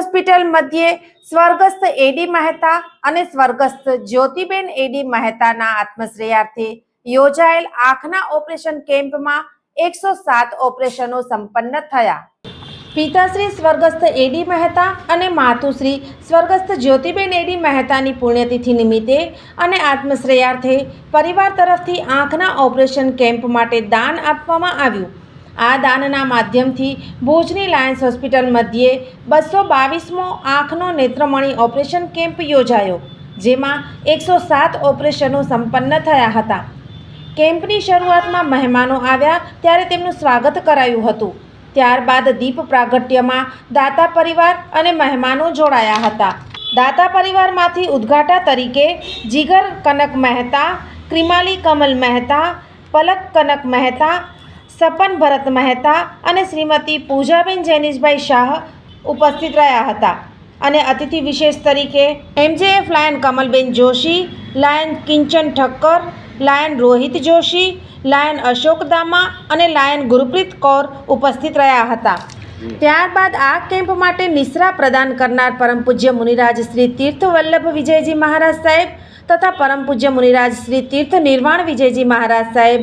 Hospital મધ્યે સ્વર્ગસ્થ એડી મહેતા અને સ્વર્ગસ્થ જ્યોતિબેન એડી મહેતાના આત્મશ્રેયાર્થે યોજાયેલ આંખના ઓપરેશન કેમ્પમાં એકસો સાત ઓપરેશનો સંપન્ન થયા. પિતાશ્રી સ્વર્ગસ્થ એડી મહેતા અને માતુશ્રી સ્વર્ગસ્થ જ્યોતિબેન એડી મહેતાની પુણ્યતિથિ નિમિત્તે અને આત્મશ્રેયાર્થે પરિવાર તરફથી આંખના ઓપરેશન કેમ્પ માટે દાન આપવામાં આવ્યું. આ દાનના માધ્યમથી ભુજની લાયન્સ હોસ્પિટલ મધ્યે બસો બાવીસમો આંખનો નેત્રમણી ઓપરેશન કેમ્પ યોજાયો, જેમાં એકસો સાત ઓપરેશનો સંપન્ન થયા હતા. કેમ્પની શરૂઆતમાં મહેમાનો આવ્યા ત્યારે તેમનું સ્વાગત કરાયું હતું. ત્યારબાદ દીપ પ્રાગટ્યમાં દાતા પરિવાર અને મહેમાનો જોડાયા હતા. દાતા પરિવારમાંથી ઉદ્ઘાટા તરીકે જીગર કનક મહેતા, ક્રિમાલી કમલ મહેતા, પલક કનક મહેતા સપન ભરત મહેતા અને શ્રીમતી પૂજાબેન જૈનિશભાઈ શાહ ઉપસ્થિત રહ્યા હતા. અને અતિથિ વિશેષ તરીકે MJF lion Kamalben Joshi, lion Kinchan Thakkar, lion Rohit Joshi, lion Ashok Dama અને લાયન ગુરપ્રીત કૌર ઉપસ્થિત રહ્યા હતા. ત્યારબાદ આ કેમ્પ માટે નિશ્રા પ્રદાન કરનાર પરમ પૂજ્ય મુનિરાજ શ્રી તીર્થ વલ્લભ વિજયજી મહારાજ સાહેબ તથા પરમ પૂજ્ય મુનિરાજ શ્રી તીર્થ નિર્વાણ વિજયજી મહારાજ સાહેબ,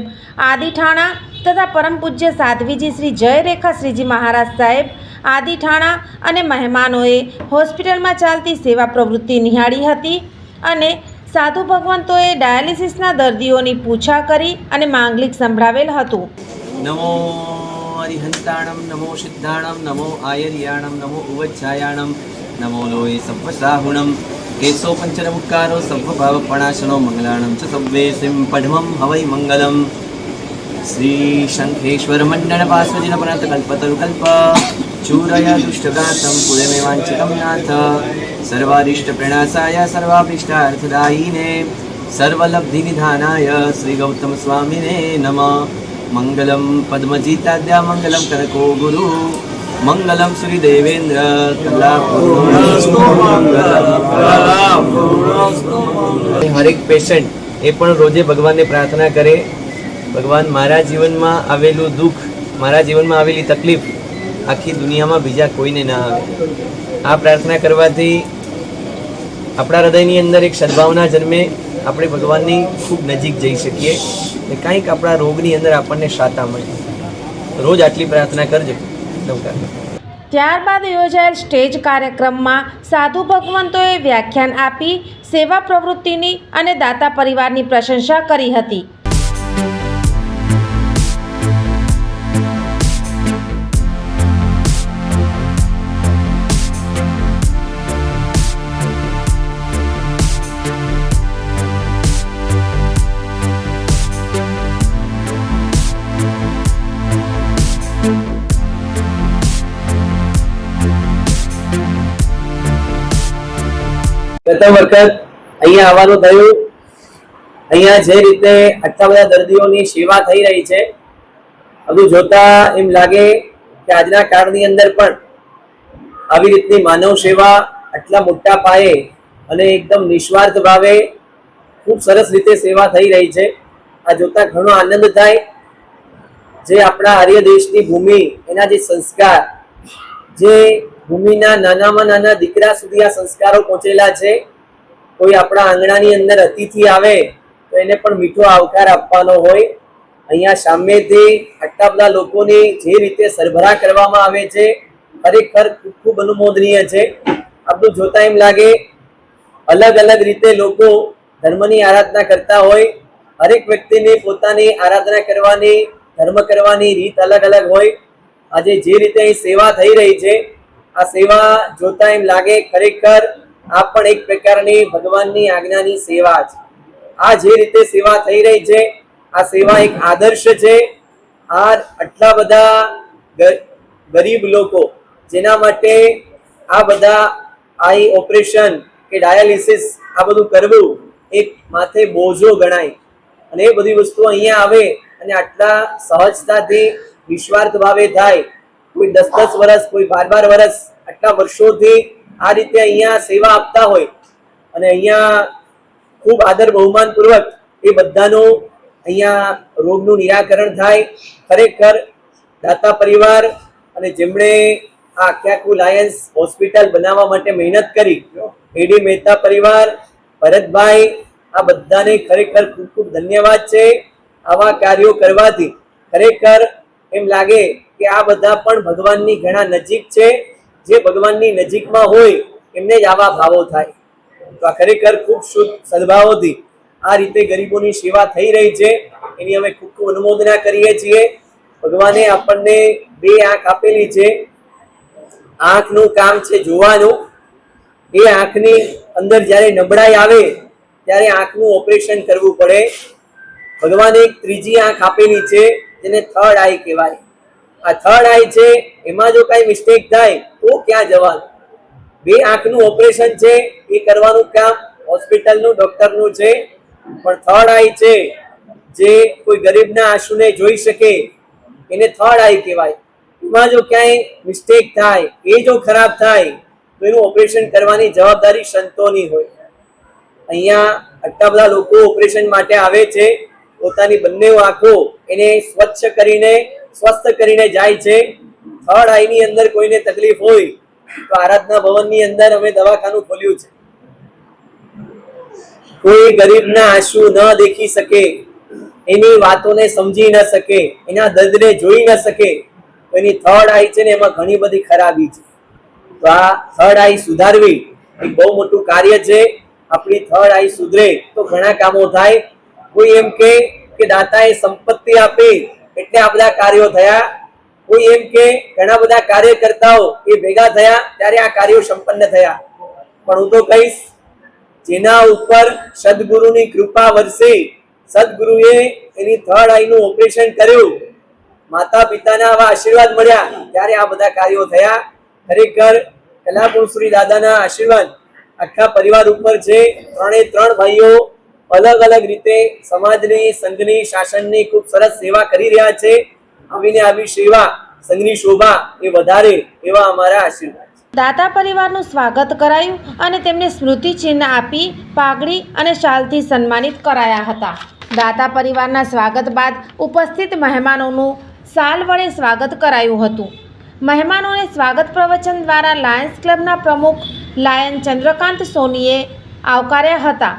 આદિ ઠાણા તથા પરમ પૂજ્ય સાધ્વીજી શ્રી જયરેખા શ્રીજી મહારાજ સાહેબ, આદિ ઠાણા અને મહેમાનોએ હોસ્પિટલમાં ચાલતી સેવા પ્રવૃત્તિ નિહાળી હતી અને સાધુ ભગવંતોએ ડાયાલિસિસના દર્દીઓની પૂછા કરી અને માંગલિક સંભળાવેલ હતું. નમો હરિહંતાણમ, નમો સિદ્ધાણમ, નમો આયર્યાણમ, નમો ઉવચ્છાયાણમ, નમો લોહે સભ્વસાહુણમ કેશો પંચરમકારો સર્વભાવપણાશનો મંગલાણમ, ચ સભ્વે સિં પઢમમ હવૈ મંગલમ. શ્રી શંખેશ્વર મંડળ પાસવજન પનત કલ્પતરુકલ્પ ચૂરય દુષ્ટગાતમ કુલમેવાંચિતમ નાથ સર્વારિષ્ટ પ્રણાસાય સર્વાભીષ્ટાર્થદાયીને સર્વલબ્ધિ નિધાનાય શ્રી ગૌતમ સ્વામીને નમઃ મંગલમ પદ્મજીતાદ્યા મંગલમ કનકો ગુરુ મંગલમ શ્રી દેવેન્દ્ર હરેક પેશન્ટ એ પણ રોજે ભગવાનને પ્રાર્થના કરે ભગવાન મારા જીવનમાં આવેલું દુઃખ, મારા જીવનમાં આવેલી તકલીફ આખી દુનિયામાં બીજા કોઈને ના આવે. આ પ્રાર્થના કરવાથી આપણા હૃદયની અંદર એક સદભાવના જન્મે, આપણે ભગવાનની ખૂબ નજીક જઈ શકીએ ને કાંઈક આપણા રોગની અંદર આપણને શાતા મળે. રોજ આટલી પ્રાર્થના કરજો. નમસ્કાર. ત્યારબાદ યોજાયેલ સ્ટેજ કાર્યક્રમમાં સાધુ ભગવંતોએ વ્યાખ્યાન આપી, સેવા પ્રવૃત્તિની અને દાતા પરિવારની પ્રશંસા કરી હતી. પ્રથમ વખત અહીંયા આવવાનું થયું. અહીંયા જે રીતે આટલા બધા દર્દીઓની સેવા થઈ રહી છે બધું જોતા એમ લાગે કે આજના કાળની અંદર પણ આવી રીતની માનવ સેવા આટલા મોટા પાયે અને એકદમ નિસ્વાર્થ ભાવે ખૂબ સરસ રીતે સેવા થઈ રહી છે. આ જોતા ઘણો આનંદ થાય. જે આપણા આર્ય દેશની ભૂમિ, એના જે સંસ્કાર, જે ભૂમિના નાનામાં નાના દીકરા સુધી આ સંસ્કારો પહોંચેલા છે. કોઈ આપણા આંગણાની અંદર અતિથિ આવે તો એને પણ મીઠો આવકાર આપવાનો હોય. અહીંયા સામેથી આટલા બધા લોકોની જે રીતે સરભરા કરવામાં આવે છે, ખરેખર ખૂબ ખૂબ અનુમોદનીય છે. આપણું જોતા એમ લાગે, અલગ અલગ રીતે લોકો ધર્મની આરાધના કરતા હોય. હરેક વ્યક્તિની પોતાની આરાધના કરવાની, ધર્મ કરવાની રીત અલગ અલગ હોય. આજે જે રીતે અહીં સેવા થઈ રહી છે આ સેવા જોતા એમ લાગે ખરેખર આ પણ એક પ્રકારની ભગવાનની આજ્ઞાની સેવા છે. આ જે રીતે સેવા થઈ રહી છે, આ સેવા એક આદર્શ છે. આ આટલા બધા ગરીબ લોકો જેના માટે આ બધા આઈ ઓપરેશન કે ડાયાલિસિસ આ બધું કરવું એક માથે બોજો ગણાય. અને એ બધી વસ્તુ અહીંયા આવે અને આટલા સહજતાથી નિસ્વાર્થ ભાવે થાય. કોઈ દસ દસ વર્ષ કોઈ બાર બાર વર્ષ આટલા વર્ષોથી આ રીતે અહીંયા સેવા આપતા હોય અને અહીંયા ખૂબ આદર બહુમાન પૂર્વક એ બધાનું અહીંયા રોગનું નિરાકરણ થાય. ખરેખર દાતા પરિવાર અને જેમણે આ આખું લાયન્સ હોસ્પિટલ બનાવવા માટે મહેનત કરી, એડી મહેતા પરિવાર, ભરતભાઈ, આ બધાને ખરેખર ખૂબ ખૂબ ધન્યવાદ છે આવા કાર્યો કરવાથી. ખરેખર એમ લાગે કે આ બધા પણ ભગવાનની ઘણા નજીક છે. જે ભગવાનની નજીકમાં હોય, એમને જ આવા ભાવો થાય. તો આ ખરેખર ખૂબ શુદ્ધ સદભાવોથી આ રીતે ગરીબોની સેવા થઈ રહી છે. એની અમે ખૂબ ખૂબ અનુમોદના કરીએ છીએ. ભગવાને આપણને બે આંખ આપેલી છે. આંખનું કામ છે જોવાનું. એ આંખની અંદર જ્યારે નબળાઈ આવે, ત્યારે આંખનું ઓપરેશન કરવું પડે. ભગવાને એક ત્રીજી આંખ આપેલી છે, જેને થર્ડ આઈ કહેવાય. આ થર્ડ આઈ છે, એમાં જો કાંઈ મિસ્ટેક થાય, તો ક્યાં જવાનું? બે આંખનું ઓપરેશન છે, એ કરવાનું કામ હોસ્પિટલનું ડૉક્ટરનું છે. પણ થર્ડ આઈ છે, જે કોઈ ગરીબના આંસુને જોઈ શકે, એને થર્ડ આઈ કહેવાય. એમાં જો ક્યાંય મિસ્ટેક થાય, એ જો ખરાબ થાય, તો એનું ઓપરેશન કરવાની જવાબદારી સંતોની હોય. અહીંયા આટલા બધા લોકો ઓપરેશન માટે આવે છે, પોતાની બંને આંખો એને સ્વચ્છ કરીને સ્વસ્થ કરીને જાય છે. થર્ડ આઈની અંદર કોઈને તકલીફ હોય તો આરાધના ભવનની અંદર અમે દવાખાનું ખોલ્યું છે. કોઈ ગરીબના આંસુ ન દેખી શકે, એની વાતોને સમજી ન શકે, એના દર્દને જોઈ ન શકે એની થર્ડ આઈ છે ને એમાં ઘણી બધી ખરાબી છે. તો આ થર્ડ આઈ સુધારવી એ બહુ મોટું કાર્ય છે. આપણી થર્ડ આઈ સુધરે તો ઘણા કામો થાય. કોઈ એમ કે દાતાએ સંપત્તિ આપી એટલે આ બધા કાર્યો થયા. કોઈ એમ કે ઘણા બધા કાર્યકર્તાઓ એ ભેગા થયા, ત્યારે આ કાર્યો સંપન્ન થયા. પણ હું તો કહીશ, જેના ઉપર સદગુરુની કૃપા વરસે, સદગુરુએ એની થર્ડ આઈનું ઓપરેશન કર્યું. માતા પિતાના આવા આશીર્વાદ મળ્યા, ત્યારે આ બધા કાર્યો થયા. ખરેખર કલાપુર શ્રી દાદાના આશીર્વાદ આખા પરિવાર ઉપર છે. ત્રણે ત્રણ ભાઈઓ અલગ અલગ રીતે સમાજની, સંઘની, શાસનની ખૂબ સરસ સેવા કરી રહ્યા છે. આવીને આવી સેવા, સંઘની શોભા એ વધારે એવા અમારા આશીર્વાદ દાતા પરિવારનું સ્વાગત કરાયું અને તેમને સ્મૃતિ ચિહ્ન આપી, પાઘડી અને શાલથી સન્માનિત કરાયા હતા. દાતા પરિવારના સ્વાગત બાદ ઉપસ્થિત મહેમાનોનું શાલ વડે સ્વાગત કરાયું હતું. મહેમાનોને સ્વાગત પ્રવચન દ્વારા લાયન્સ ક્લબના પ્રમુખ લાયન ચંદ્રકાંત સોનીએ આવકાર્યા હતા.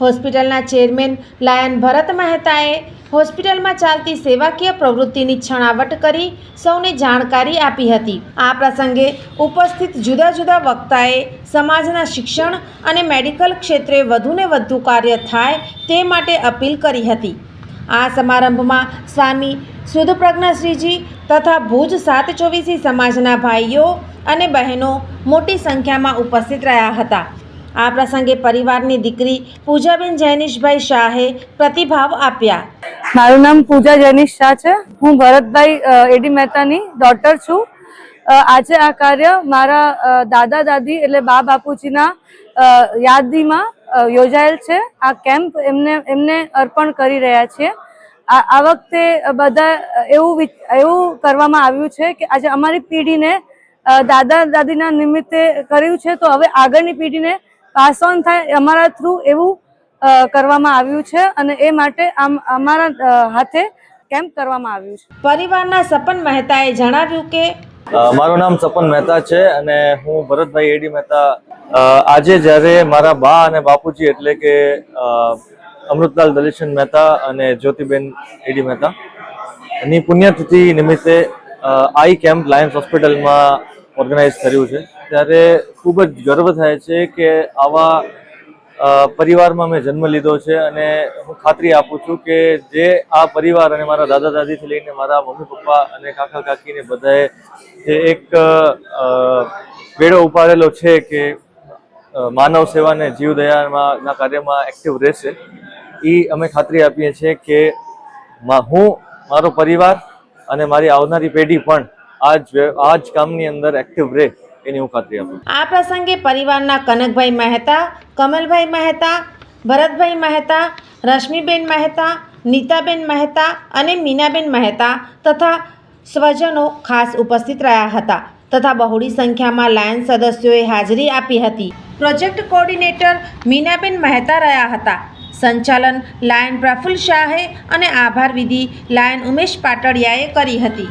હોસ્પિટલના ચેરમેન લાયન ભરત મહેતાએ હોસ્પિટલમાં ચાલતી સેવાકીય પ્રવૃત્તિની છણાવટ કરી સૌને જાણકારી આપી હતી. આ પ્રસંગે ઉપસ્થિત જુદા જુદા વક્તાએ સમાજના શિક્ષણ અને મેડિકલ ક્ષેત્રે વધુને વધુ કાર્ય થાય તે માટે અપીલ કરી હતી. આ સમારંભમાં સ્વામી સુધપ્રજ્ઞાશ્રીજી તથા ભુજ સાત ચોવીસી સમાજના ભાઈઓ અને બહેનો મોટી સંખ્યામાં ઉપસ્થિત રહ્યા હતા. આ પ્રસંગે પરિવારની દીકરી પૂજાબેન જૈનિશભાઈ શાહે પ્રતિભાવ આપ્યા. મારું નામ પૂજા જૈનિશ શાહ છે. હું ભરતભાઈ એડી મહેતાની ડોટર છું. આજે આ કાર્ય મારા દાદા દાદી એટલે બા બાપુજીના યાદીમાં યોજાયેલ છે. આ કેમ્પ એમને એમને અર્પણ કરી રહ્યા છીએ. આ વખતે બધા એવું એવું કરવામાં આવ્યું છે કે આજે અમારી પેઢીને દાદા દાદીના નિમિત્તે કર્યું છે. તો હવે આગળની પેઢીને પાસ ઓન થાય અમારા થ્રુ એવું કરવામાં આવ્યું છે અને એ માટે આમ અમારા હાથે કેમ્પ કરવામાં આવ્યું છે. પરિવારના સપન મહેતાએ જણાવ્યું કે મારું નામ સપન મહેતા છે અને હું ભરતભાઈ એડી મહેતા આજે જ્યારે મારા બા અને બાપુજી એટલે કે અમૃતલાલ દલીશન મહેતા અને જ્યોતિબેન એડી મહેતા એની પુણ્યતિથિ નિમિત્તે આઈ કેમ્પ લાયન્સ હોસ્પિટલમાં ઓર્ગેનાઇઝ કર્યું છે. ત્યારે ખૂબ જ ગર્વ થાય છે કે આવા પરિવારમાં મેં જન્મ લીધો છે અને હું ખાતરી આપું છું કે જે આ પરિવાર અને મારા દાદા દાદીથી લઈને મારા મમ્મી પપ્પા અને કાકા કાકીને બધાએ જે એક બેડો ઉપાડેલો છે કે માનવ સેવાને જીવદયામાં ના કાર્યમાં એક્ટિવ રહેશે એ અમે ખાતરી આપીએ છીએ કે હું, મારો પરિવાર અને મારી આવનારી પેઢી પણ આ જ કામની અંદર એક્ટિવ રહે એની હું ખાતરી આપું આ પ્રસંગે પરિવારના કનકભાઈ મહેતા, કમલભાઈ મહેતા, ભરતભાઈ મહેતા, રશ્મિબેન મહેતા, નીતાબેન મહેતા અને મીનાબેન મહેતા તથા સ્વજનો ખાસ ઉપસ્થિત રહ્યા હતા તથા બહોળી સંખ્યામાં લાયન સદસ્યોએ હાજરી આપી હતી. પ્રોજેક્ટ કોઓર્ડિનેટર મીનાબેન મહેતા રહ્યા હતા. સંચાલન લાયન પ્રફુલ્લ શાહે અને આભાર વિધિ લાયન ઉમેશ પાટડિયાએ કરી હતી.